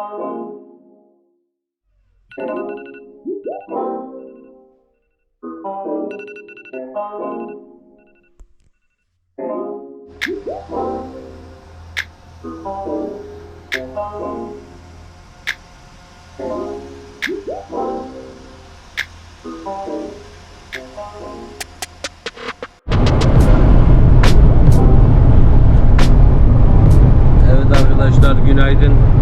Evet arkadaşlar günaydın.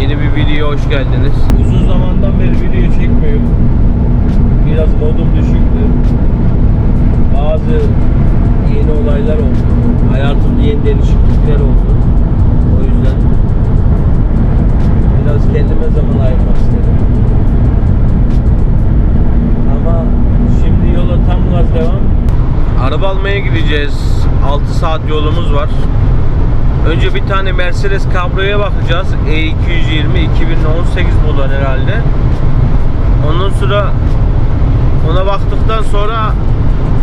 Yeni bir video hoş geldiniz. Uzun zamandan beri video çekmiyorum. Biraz modum düşüktü. Bazı yeni olaylar oldu. Hayatımda yeni değişiklikler oldu. O yüzden biraz kendime zaman ayırmak istedim. Ama şimdi yola tam gaz devam. Araba almaya gideceğiz. 6 saat yolumuz var. Önce bir tane Mercedes Cabro'ya bakacağız. E220 2018 model herhalde. Ondan sonra ona baktıktan sonra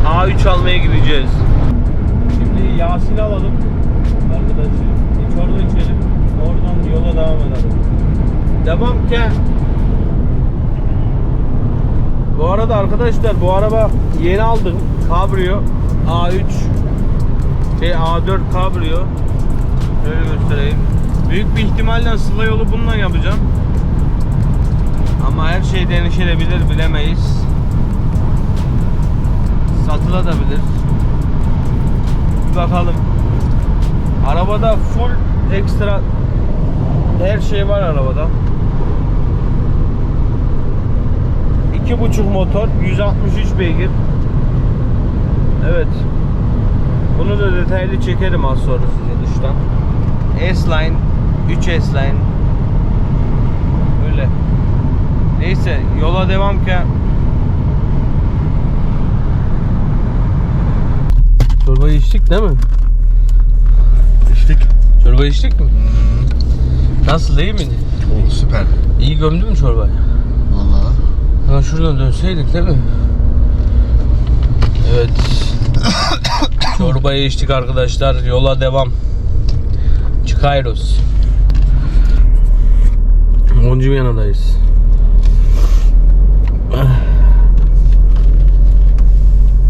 A3 almaya gideceğiz. Şimdi Yasin'i alalım. Arkadaşı. Bir çorba içelim. Oradan yola devam edelim. Devam ki. Bu arada arkadaşlar bu araba yeni aldım. Cabrio A3 şey A4 Cabrio. Şöyle göstereyim. Büyük bir ihtimalle sıla yolu bununla yapacağım. Ama her şey değişebilir bilemeyiz. Satılabilir. Bir bakalım. Arabada full ekstra her şey var arabada. İki buçuk motor, 163 beygir. Evet. Bunu da detaylı çekerim az sonra size dıştan. S-Line, 3 S-Line. Öyle. Neyse yola devam ki. Çorbayı içtik değil mi? İçtik. Çorba içtik mi? Nasıl iyi miydi? Oo, süper. İyi gömdü mü çorbayı? Vallahi. Ha şuradan dönseydik değil mi? Evet. Çorbayı içtik arkadaşlar. Yola devam. Çıkıyoruz. Moncumyana'dayız.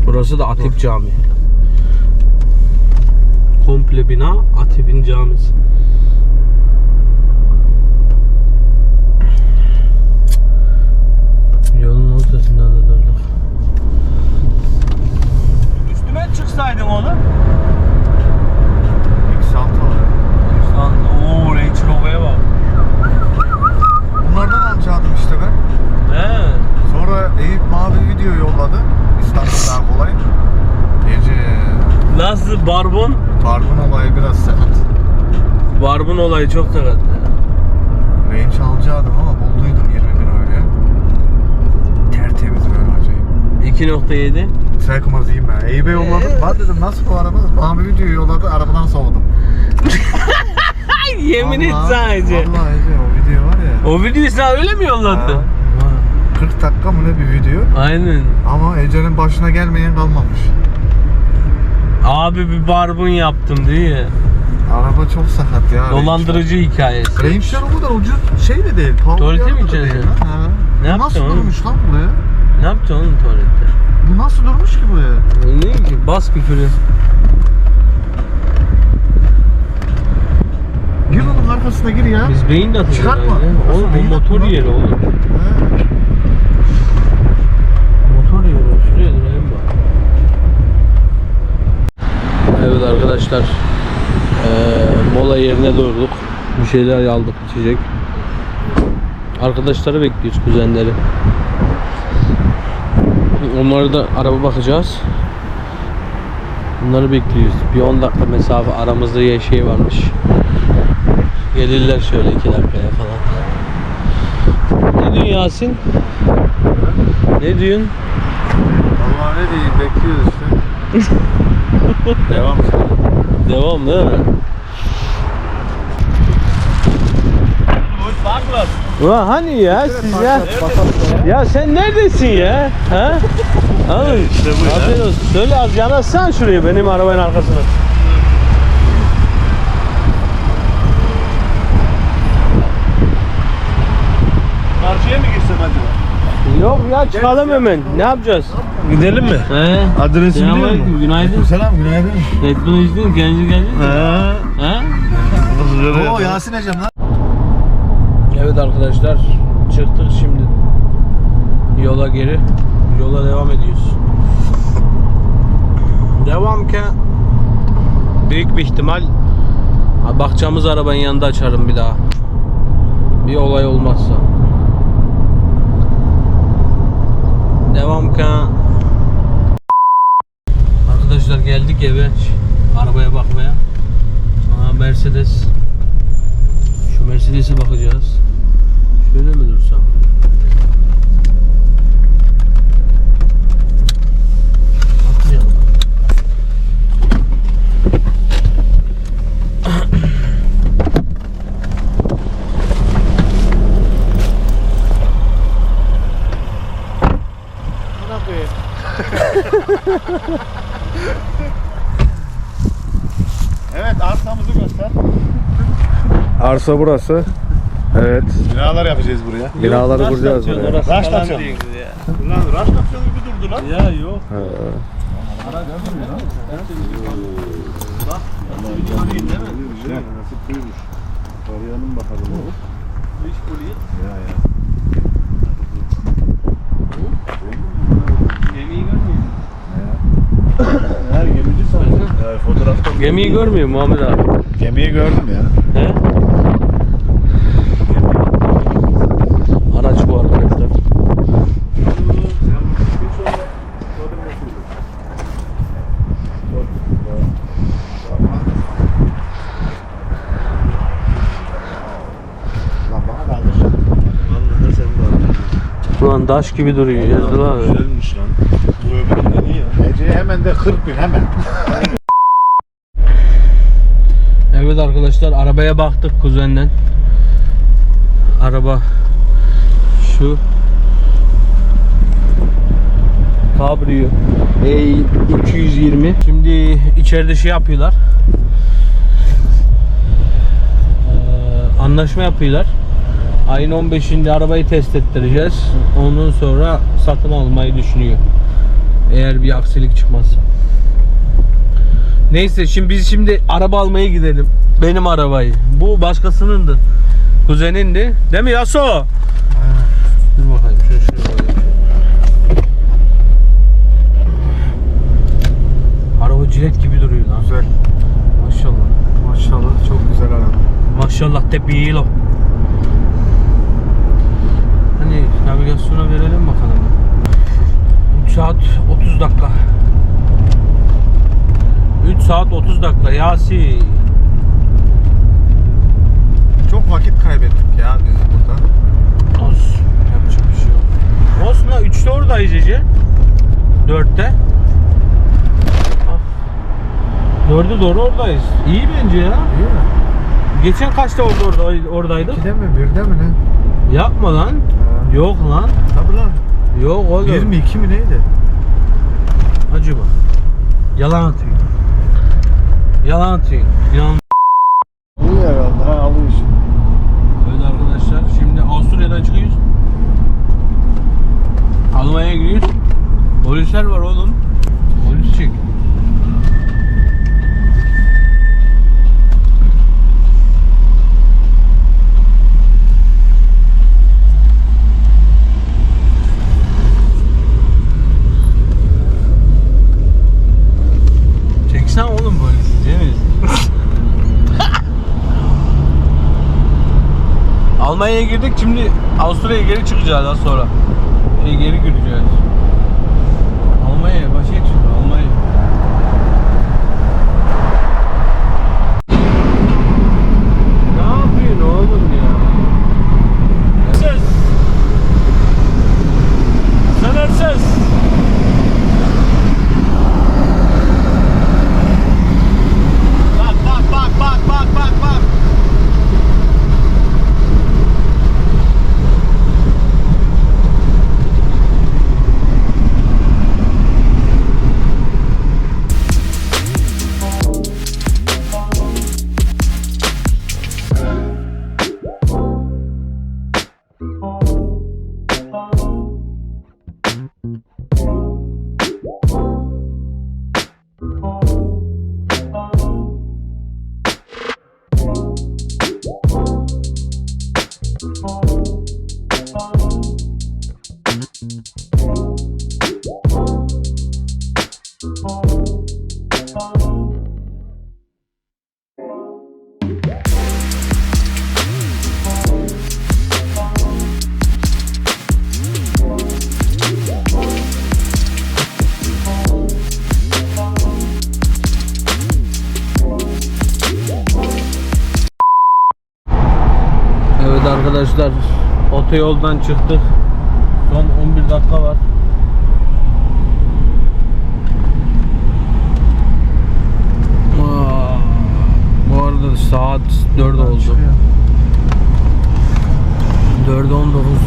Burası da Atip Camii. Komple bina Atip'in camisi. Yolun ortasından da durduk. Üstüme çıksaydın oğlum. X6 var. Lan ooo Range Rover'e bak. Bunlardan alacaktım işte ben. He. Sonra Eyüp mavi video yolladı. İstanbul'dan kolay. Gece Nasıl barbun? Barbun olayı biraz sakat. Barbun olayı çok sakat. Range alacaktım ama bulduydum 20 bin öyle. Tertemiz böyle acayip. 2.7. Trekmaz iyiyim ben. Eyüp'e yolladım. Lan dedim nasıl bu araba? Mavi video yolladı. Arabadan soğudum. Yemin et Vallahi- sadece. Vallahi Ece, o video var ya. O videoyu sana öyle mi yolladı? Ha. 40 dakika mı ne bir video. Aynen. Ama Ece'nin başına gelmeyen kalmamış. Abi bir barbun yaptım diye. Araba çok sakat ya. Dolandırıcı hikayesi. Range'ler o kadar ucuz şey de değil. Pahalı Tuvalete bir mi araba da lan, ha. Ne Bu yapacaksın nasıl oğlum? durmuş lan buraya? Ne yapacaksın oğlum tuvalette? Bu nasıl durmuş ki buraya? Ne ki? Bas küfürü. Gir onun arkasına gir ya. Biz beyin de atacağız. Çıkartma. herhalde. Oğlum beyin bu motor atma? yeri oğlum. Ha. Motor yeri. Şuraya durayım bak. Evet arkadaşlar. Mola yerine durduk. Bir şeyler aldık içecek. Arkadaşları bekliyoruz kuzenleri. Onlara da araba bakacağız. Bunları bekliyoruz. Bir 10 dakika mesafe aramızda ya şey varmış. Gelirler şöyle 2 dakikaya falan. Ne diyorsun Yasin? Ne diyorsun? Vallahi ne diyeyim bekliyoruz işte. Devam. Devam değil mi? Bakmam lazım. Ulan hani ya siz ya. Ya sen neredesin ya? Ha? Abi, işte bu ya. Söyle az yanaşsan şuraya benim arabanın arkasına. Karşıya mı girsem acaba? Yok ya çıkalım hemen. Ne yapacağız? Gidelim mi? He. Adresi biliyor musun? Günaydın. Selam günaydın. Red Bull içtin, genci genci. He. He. Oo Yasin Ecem lan. Evet arkadaşlar çıktık şimdi yola geri yola devam ediyoruz. Devam ki büyük bir ihtimal bakacağımız arabanın yanında açarım bir daha. Bir olay olmazsa. Devam ki Arkadaşlar geldik eve arabaya bakmaya. Aa, Mercedes şu Mercedes'e bakacağız. Şöyle mi dursam? Atmayalım. Evet arsamızı göster. Arsa burası. Evet. Binalar yapacağız buraya. Binaları kuracağız buraya. Raş atıyorsun. Lan raş atıyorsun gibi durdu lan. Ya yok. Arayanın bakalım. Ya ya. Gemiyi görmüyor. Her gemici sanırım. Fotoğrafta Gemiyi görmüyor Muhammed abi. Gemiyi gördüm ya. He? Araç bu arkadaşlar. Lan bana kaldır. Vallahi sen taş gibi duruyor. Yazdılar. Güzelmiş lan. Bu öbüründen iyi ya. Ece'ye hemen de 40 bin hemen. Evet arkadaşlar arabaya baktık kuzenden. Araba şu Cabrio E220. Şimdi içeride şey yapıyorlar. Ee, anlaşma yapıyorlar. Ayın 15'inde arabayı test ettireceğiz. Ondan sonra satın almayı düşünüyor. Eğer bir aksilik çıkmazsa. Neyse şimdi biz şimdi araba almaya gidelim. Benim arabayı. Bu başkasınındı. Kuzenindi. Değil mi Yaso? Dur bakayım şunu şuraya koyayım. Araba cilet gibi duruyor lan. Güzel. Maşallah. Maşallah çok güzel araba. Maşallah tepiyilo. Hani navigasyona verelim bakalım. 3 saat 30 dakika. 3 saat 30 dakika Yasin. Çok vakit kaybettik ya biz burada. Olsun. Yapacak bir şey yok. Olsun la 3'te oradayız Ece. 4'te. Ah. 4'e doğru oradayız. İyi bence ya. İyi mi? Geçen kaçta orada, orada oradaydık? 2'de mi 1'de mi ne? Yapma lan. Ha. Yok lan. Tabii lan. Yok oğlum. 22 mi neydi? Acaba. Yalan atıyor. Yalan atıyor. İnan. İyi herhalde. Ha alıyor şimdi. Evet arkadaşlar şimdi Avusturya'dan çıkıyoruz. Almanya'ya gidiyoruz. Polisler var oğlum. Polis çek. Çeksen oğlum polisi değil mi? Almanya'ya girdik şimdi Avusturya'ya geri çıkacağız daha sonra. E, geri gireceğiz. Otoyoldan çıktık. Son 11 dakika var. Aa, Bu arada saat 4 oldu. 4'e 19 var.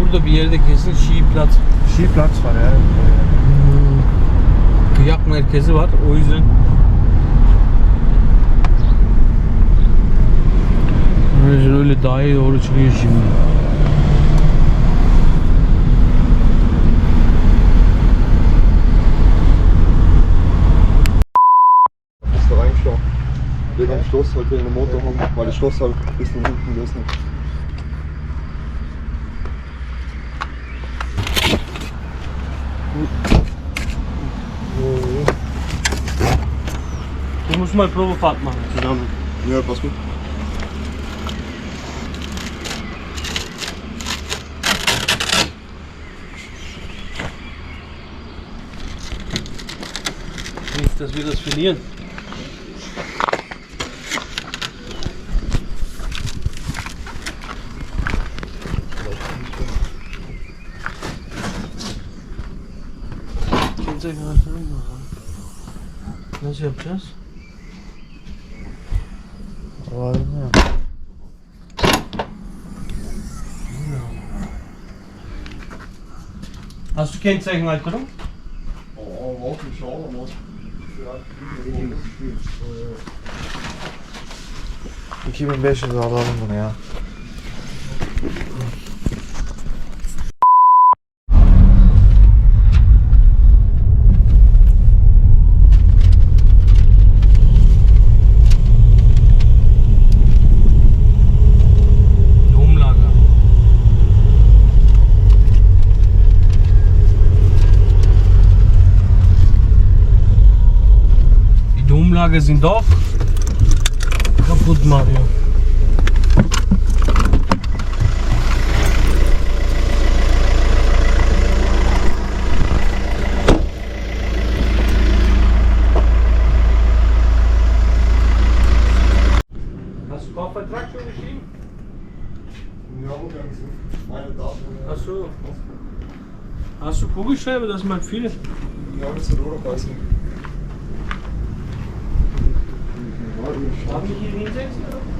Burada bir yerde kesin Şiiplat Skiplatz var ya. Kıyak merkezi var. O yüzden Öyle, öyle dağa doğru çıkıyor şimdi. Wegen dem Stoß heute in den Motor haben, weil das Schloss ein bisschen hinten gelassen. Du musst mal Probefahrt machen zusammen. Ja, pass gut. Nicht, dass wir das verlieren. İch schau mal. 2500 alalım bunu ya. Die Domlager sind doch kaputt, Mario. Hast du Kaufvertrag schon geschrieben? Ja? Meine Daten. Ach so. Hast du Kugelschreiber, dass man viel? Ja, das ist Rohrbeißen. Abi 20.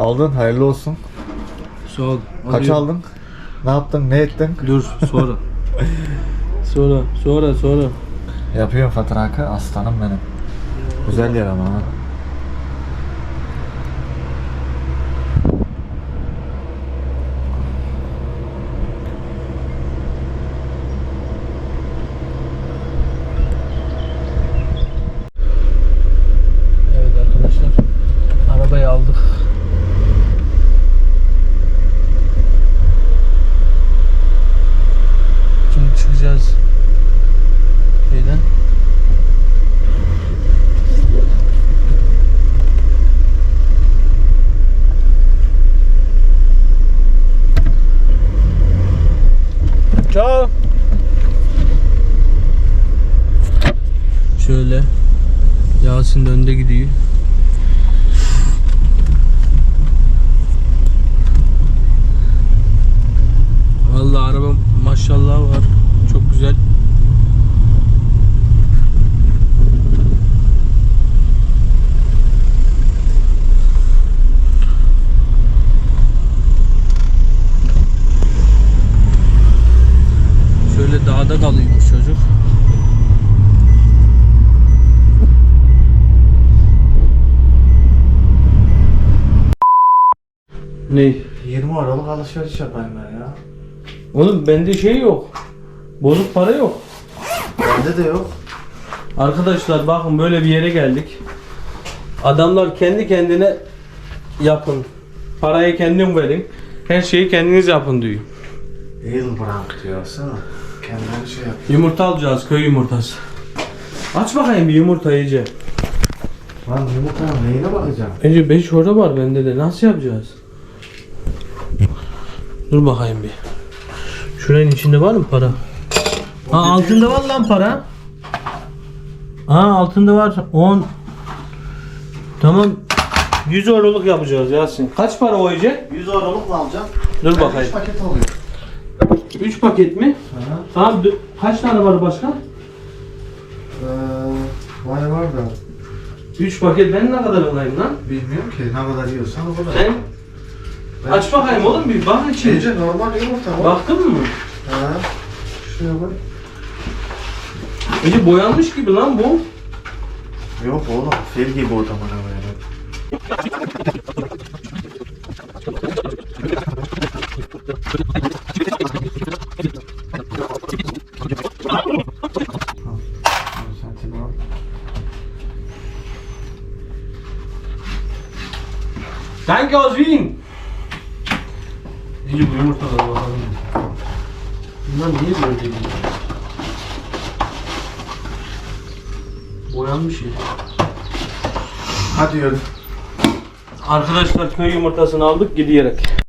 Aldın hayırlı olsun. Sağ ol. Kaç aldın? Ne yaptın? Ne ettin? Dur sonra. sonra, sonra, sonra. Yapıyorum faturakı aslanım benim. Güzel yer ama ha. Evet arkadaşlar. Arabayı aldık. Şimdi çıkacağız şeyden. Ciao. Şöyle Yasin de önde gidiyor. Vallahi araba maşallah var. Çok güzel. Dağda kalıyormuş çocuk. Ne? 20 Aralık alışveriş yapayım ben ya. Oğlum bende şey yok. Bozuk para yok. Bende de yok. Arkadaşlar bakın böyle bir yere geldik. Adamlar kendi kendine yapın. Parayı kendin verin. Her şeyi kendiniz yapın diyor. Edelbrand diyorsun. Kendine şey yap. Yumurta alacağız köy yumurtası. Aç bakayım bir yumurta iyice. Lan yumurtanın neyine bakacağım? Önce 5 orada var bende de. Nasıl yapacağız? Dur bakayım bir. Şuranın içinde var mı para? Ha altında var lan para. Ha altında var 10. Tamam. 100 euroluk yapacağız Yasin. Kaç para o iyice? 100 euroluk mu alacağım? Dur Ben bakayım. üç paket alıyorum. 3 paket mi? Aha. Tamam. dö- Kaç tane var başka? Ee, vay var da. 3 paket ben ne kadar alayım lan? Bilmiyorum ki ne kadar yiyorsan o kadar. Sen Ben- aç bakayım oğlum bir bak içine. Ece normal yumurta var. Baktın mı? Ha. Şuraya bak. Ece boyanmış gibi lan bu. Yok oğlum fil gibi o zaman. Sen al. Danke aus Wien. İyi bu yumurtalar bakalım. Bunlar niye böyle değil? Boyanmış ya. Hadi yürü. Arkadaşlar köy yumurtasını aldık gidiyerek.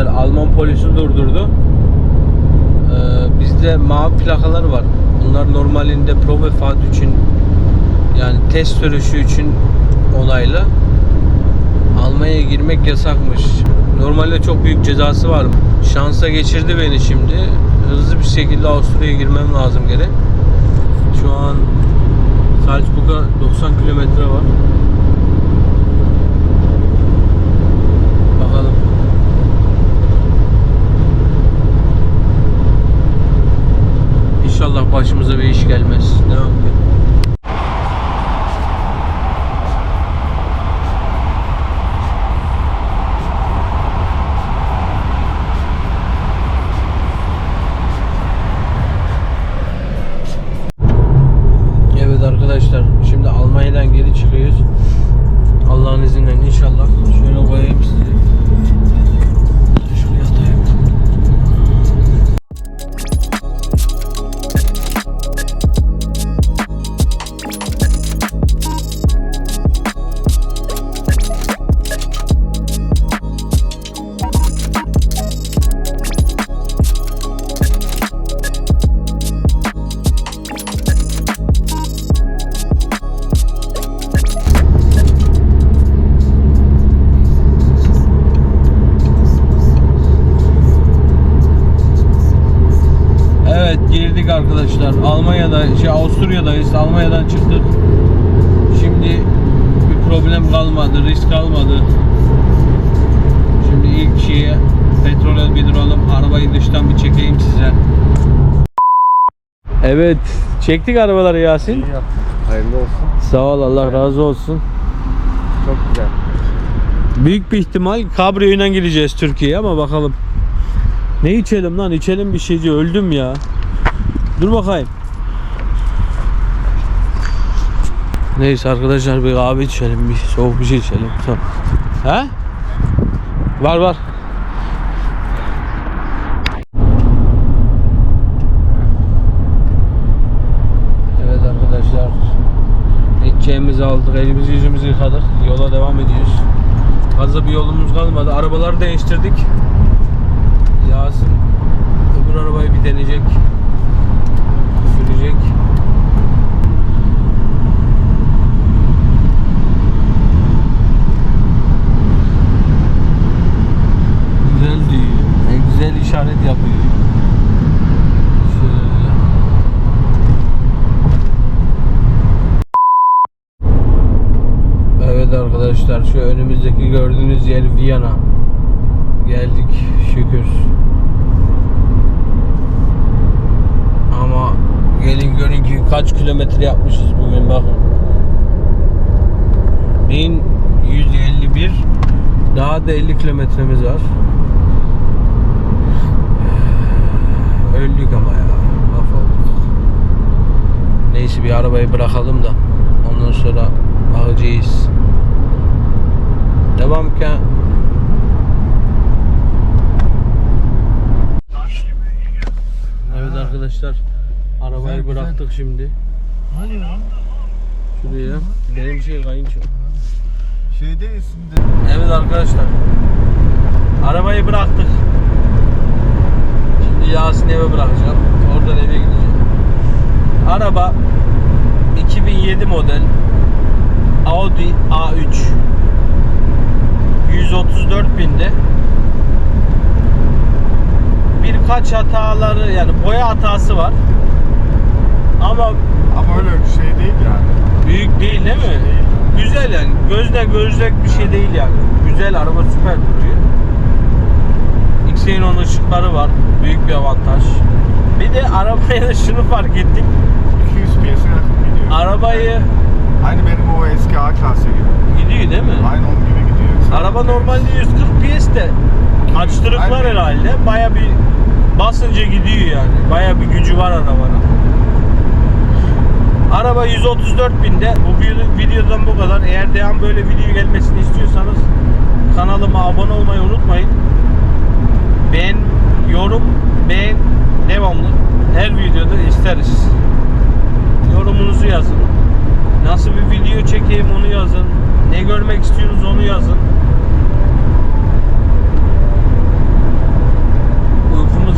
Arkadaşlar Alman polisi durdurdu. Ee, bizde mavi plakalar var. Bunlar normalinde Probefahrt için yani test sürüşü için onaylı. Almanya'ya girmek yasakmış. Normalde çok büyük cezası var. Şansa geçirdi beni şimdi. Hızlı bir şekilde Avusturya'ya girmem lazım geri. Şu an Salzburg'a 90 kilometre var. Bakalım. İnşallah başımıza bir iş gelmez. Devam ki. Dıştan bir çekeyim size. Evet, çektik arabaları Yasin. İyi yaptın. Hayırlı olsun. Sağ ol, Allah razı olsun. Çok güzel. Büyük bir ihtimal kabriyoyla gideceğiz Türkiye'ye ama bakalım. Ne içelim lan? İçelim bir şeyci. Öldüm ya. Dur bakayım. Neyse arkadaşlar bir kahve içelim. Bir soğuk bir şey içelim. Tamam. He? Var var. Elimizi aldık, elimizi yüzümüzü yıkadık. Yola devam ediyoruz. Fazla bir yolumuz kalmadı. Arabaları değiştirdik. Yasin öbür arabayı bir deneyecek. Sürecek. Güzel diyor. En güzel işaret yapıyor. Gördüğünüz yer Viyana. Geldik şükür. Ama gelin görün ki kaç kilometre yapmışız bugün bakın. 1151 daha da 50 kilometremiz var. Öldük ama ya. Neyse bir arabayı bırakalım da ondan sonra bakacağız. Devam ki. Evet arkadaşlar arabayı Güzel, güzel. bıraktık şimdi. Hani lan? Şuraya. Benim şey kayınço. Şey değilsin de. Evet arkadaşlar. Arabayı bıraktık. Şimdi Yasin'i eve bırakacağım. Oradan eve gideceğim. Araba 2007 model Audi A3 134 binde birkaç hataları yani boya hatası var ama Ama öyle bir şey değil yani. Büyük değil değil mi? Değil. Güzel yani. Gözle gözlek bir şey değil yani. Güzel araba süper duruyor. Xenon ışıkları var. Büyük bir avantaj. Bir de arabaya da şunu fark ettik. 200 piyasa yakın gidiyor. Arabayı Aynı benim o eski A klası gibi. gidiyor değil mi? Aynı onun gibi. Araba normalde 140 PS de açtırıklar Aynen. herhalde. Baya bir basınca gidiyor yani. Baya bir gücü var arabanın. Araba 134 binde. Bu video- videodan bu kadar. Eğer devam böyle video gelmesini istiyorsanız kanalıma abone olmayı unutmayın. Beğen, yorum, beğen devamlı. Her videoda isteriz. Yorumunuzu yazın. Nasıl bir video çekeyim onu yazın. Ne görmek istiyorsunuz onu yazın.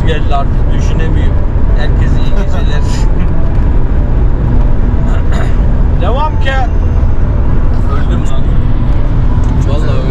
uykumuz geldi artık düşünemiyorum. Herkese iyi geceler. Devam ki. Öldüm lan. Vallahi